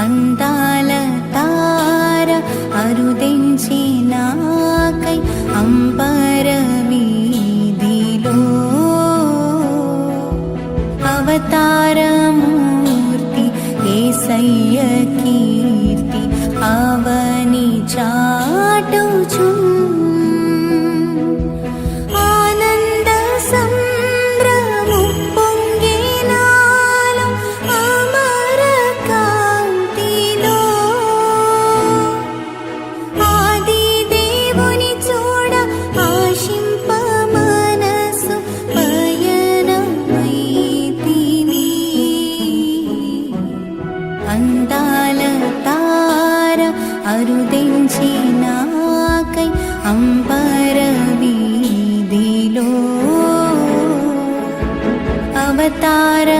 అందాల తార అరుదించి నాకై అంబర వీధిలో అవతార అందాల తార అరుదించి నాకై అంబర వీధిలో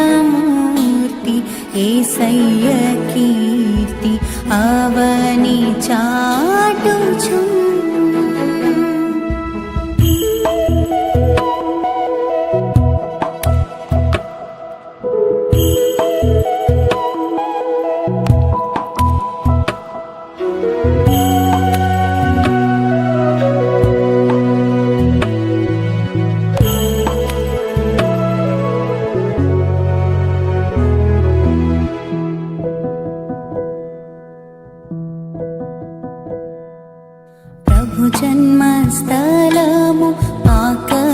అవతారమూర్తి ఏసయ్య స్థలము పాకయే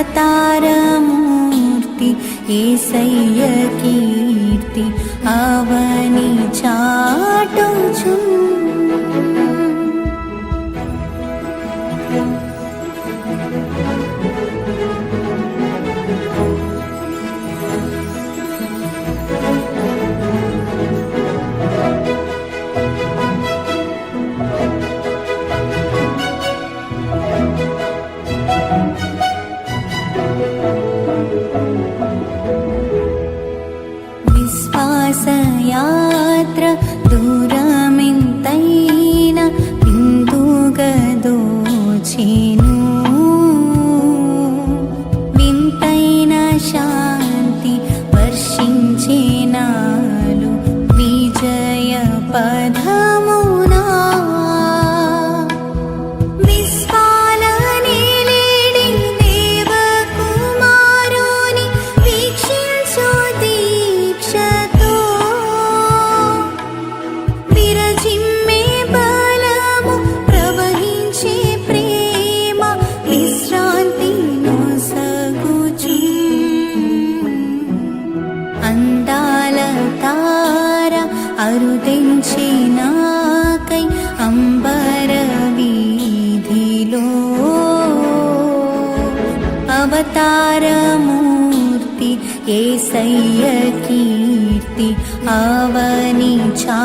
अवतारमूर्ति रमूर्तिसय कीर्ति चाटो విశ్వాసయాత్ర దూరమింతైన విందుగదోచెను వింతైన శాంతి వర్షించినాలు విజయ పదం తార అరుదించి నాకై అంబర వీధిలో అవతారమూర్తి ఏసయ్య కీర్తి అవని చా